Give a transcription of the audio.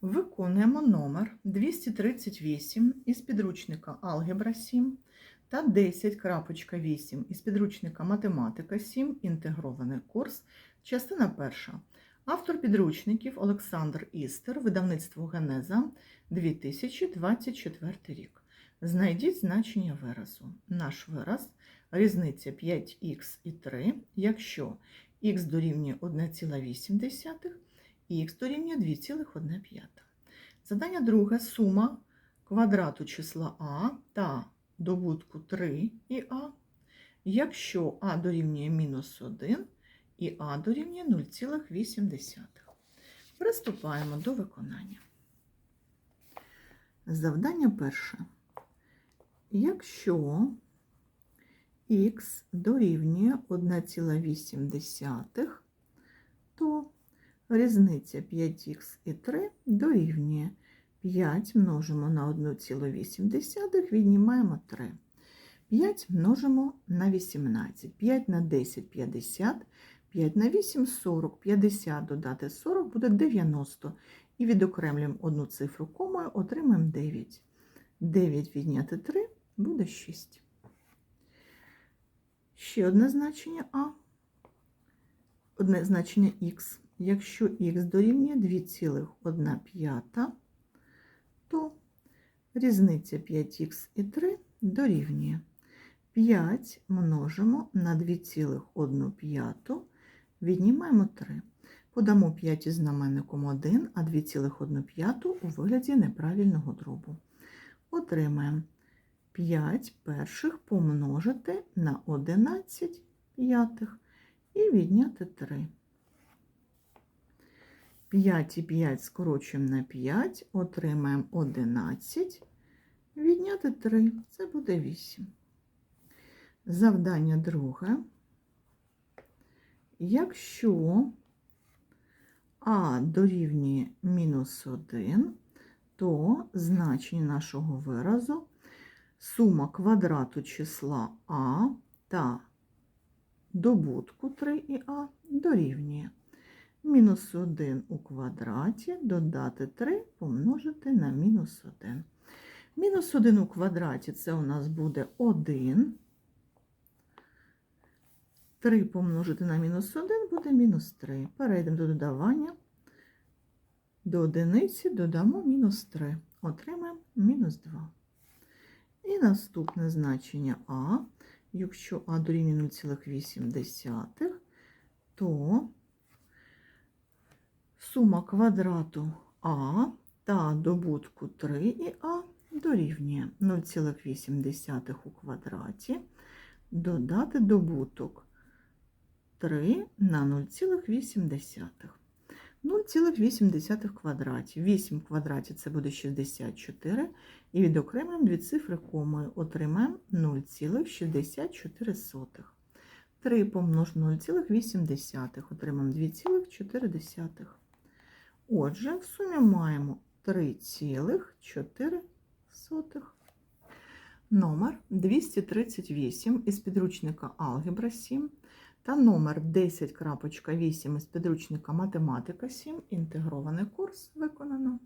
Виконуємо номер 238 із підручника Алгебра 7 та 10.8 із підручника Математика 7. Інтегрований курс. Частина перша. Автор підручників Олександр Істер, видавництво Генеза 2024 рік. Знайдіть значення виразу. Наш вираз різниця 5х і 3, якщо х дорівнює 1,8 і х дорівнює 2,1. Задання друге сума квадрату числа а та добутку 3 і а, якщо а дорівнює мінус 1 і а дорівнює 0,8. Приступаємо до виконання. Завдання перше. Якщо х дорівнює 1,8, то різниця 5х і 3 дорівнює 5 множимо на 1,8, віднімаємо 3. 5 множимо на 18, 5 на 10 – 50, 5 на 8 – 40, 50 додати 40 буде 90. І відокремлюємо одну цифру комою, отримаємо 9. 9 відняти 3 буде 6. Ще одне значення А, одне значення Х. Якщо х дорівнює 2,1, то різниця 5х і 3 дорівнює 5 множимо на 2,1, віднімаємо 3. Подамо 5 із знаменником 1, а 2,1 у вигляді неправильного дробу. Отримаємо 5 перших помножити на 11 п'ятих і відняти 3. 5 і 5 скорочуємо на 5, отримаємо 11, відняти 3, це буде 8. Завдання друге. Якщо а дорівнює мінус 1, то значення нашого виразу сума квадрату числа а та добутку 3 і А дорівнює мінус 1 у квадраті додати 3 помножити на мінус 1. Мінус 1 у квадраті це у нас буде 1. 3 помножити на мінус 1 буде мінус 3. Перейдемо до додавання. До одиниці додамо мінус 3. Отримаємо мінус 2. І наступне значення А. Якщо А дорівнює 0,8, то сума квадрату А та добутку 3 і А дорівнює 0,8 у квадраті, додати добуток 3 на 0,8. 0,8 в квадраті. 8 в квадраті це буде 64. І відокремуємо дві цифри комою. Отримаємо 0,64. 3 помножимо 0,8, отримаємо 2,4. Отже, в сумі маємо 3,4. Номер 238 із підручника Алгебра 7 та номер 10.8 із підручника Математика 7. Інтегрований курс виконано.